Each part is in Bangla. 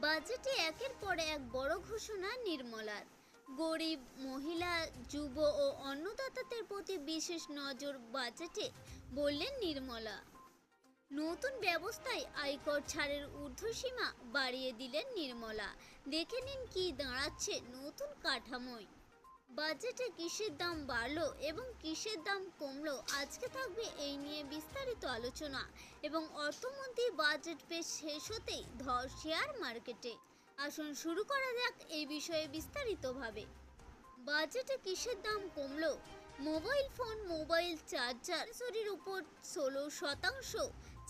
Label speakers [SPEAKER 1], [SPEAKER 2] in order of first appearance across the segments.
[SPEAKER 1] বাজেটে একের পর এক বড় ঘোষণা নির্মলার। গরিব, মহিলা, যুব ও অন্নদাতাদের প্রতি বিশেষ নজর বাজেটে, বললেন নির্মলা। নতুন ব্যবস্থায় আয়কর ছাড়ের ঊর্ধ্বসীমা বাড়িয়ে দিলেন নির্মলা। দেখে নিন কি দাঁড়াচ্ছে নতুন কাঠামোয়। বাজেটে কিসের দাম বাড়লো এবং কিসের দাম কমলো, আজকে থাকবে এই নিয়ে বিস্তারিত আলোচনা। এবং অর্থমন্ত্রী বাজেট পেশ শেষ হতেই ধর শেয়ার মার্কেটে। আসুন শুরু করা যাক এই বিষয়ে বিস্তারিতভাবে। বাজেটে কিসের দাম কমলো? মোবাইল ফোন, মোবাইল চার্জার শরীর উপর ষোলো শতাংশ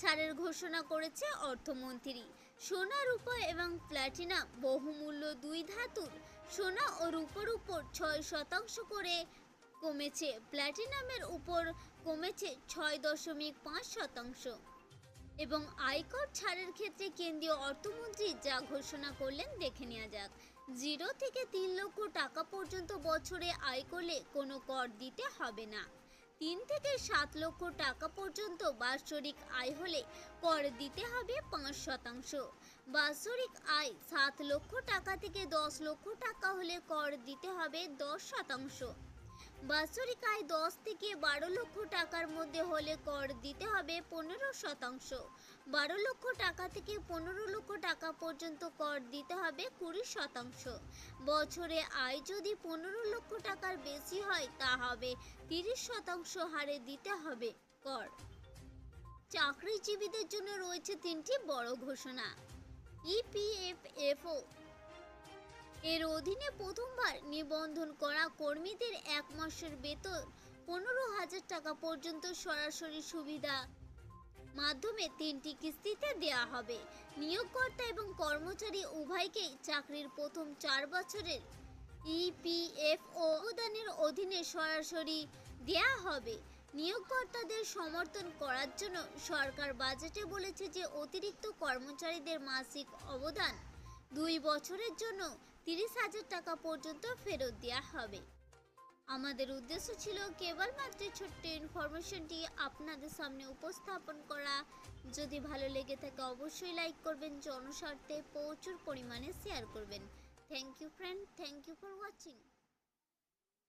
[SPEAKER 1] ছাড়ের ঘোষণা করেছে অর্থমন্ত্রী। সোনা, রূপা এবং প্ল্যাটিনাম বহুমূল্য দুই ধাতুর সোনা ও রূপোর উপর ছয় শতাংশ করে কমেছে। প্ল্যাটিনামের উপর কমেছে ছয় দশমিক পাঁচ শতাংশ। এবং আয়কর ছাড়ের ক্ষেত্রে কেন্দ্রীয় অর্থমন্ত্রী যা ঘোষণা করলেন দেখে নেওয়া যাক। জিরো থেকে তিন লক্ষ টাকা পর্যন্ত বছরে আয় করলে কোনো কর দিতে হবে না। তিন থেকে সাত লক্ষ টাকা পর্যন্ত বাৎসরিক আয় হলে কর দিতে হবে পাঁচ শতাংশ। বাৎসরিক আয় সাত লক্ষ টাকা থেকে দশ লক্ষ টাকা হলে কর দিতে হবে দশ শতাংশ। বাৎসরিক আয় দশ থেকে বারো লক্ষ টাকার মধ্যে হলে কর দিতে হবে পনেরো শতাংশ। বারো লক্ষ টাকা থেকে পনেরো লক্ষ টাকা পর্যন্ত কর দিতে হবে কুড়ি শতাংশ। বছরে আয় যদি পনেরো লক্ষ টাকার বেশি হয়, তা হবে তিরিশ শতাংশ হারে দিতে হবে কর। চাকরিজীবীদের জন্য রয়েছে তিনটি বড় ঘোষণা। ইপিএফএফও এর অধীনে প্রথমবার নিবন্ধন করা কর্মীদের এক মাসের বেতন পনেরো হাজার টাকা পর্যন্ত সরাসরি সুবিধা। মাধ্যমে তিনটি কিস্তিতে দেওয়া হবে। নিয়োগকর্তা এবং কর্মচারী উভয়কেই চাকরির প্রথম চার বছরের ইপিএফও অবদানের অধীনে সরাসরি দেয়া হবে। নিয়োগকর্তাদের সমর্থন করার জন্য সরকার বাজেটে বলেছে যে, অতিরিক্ত কর্মচারীদের মাসিক অবদান দুই বছরের জন্য তিরিশ হাজার টাকা পর্যন্ত ফেরত দেওয়া হবে। আমাদের উদ্দেশ্য ছিল কেবলমাত্র ছোট্ট ইনফরমেশনটি আপনাদের সামনে উপস্থাপন করা। যদি ভালো লেগে থাকে অবশ্যই লাইক করবেন, জনস্বার্থে প্রচুর পরিমাণে শেয়ার করবেন। Thank you friend thank you for watching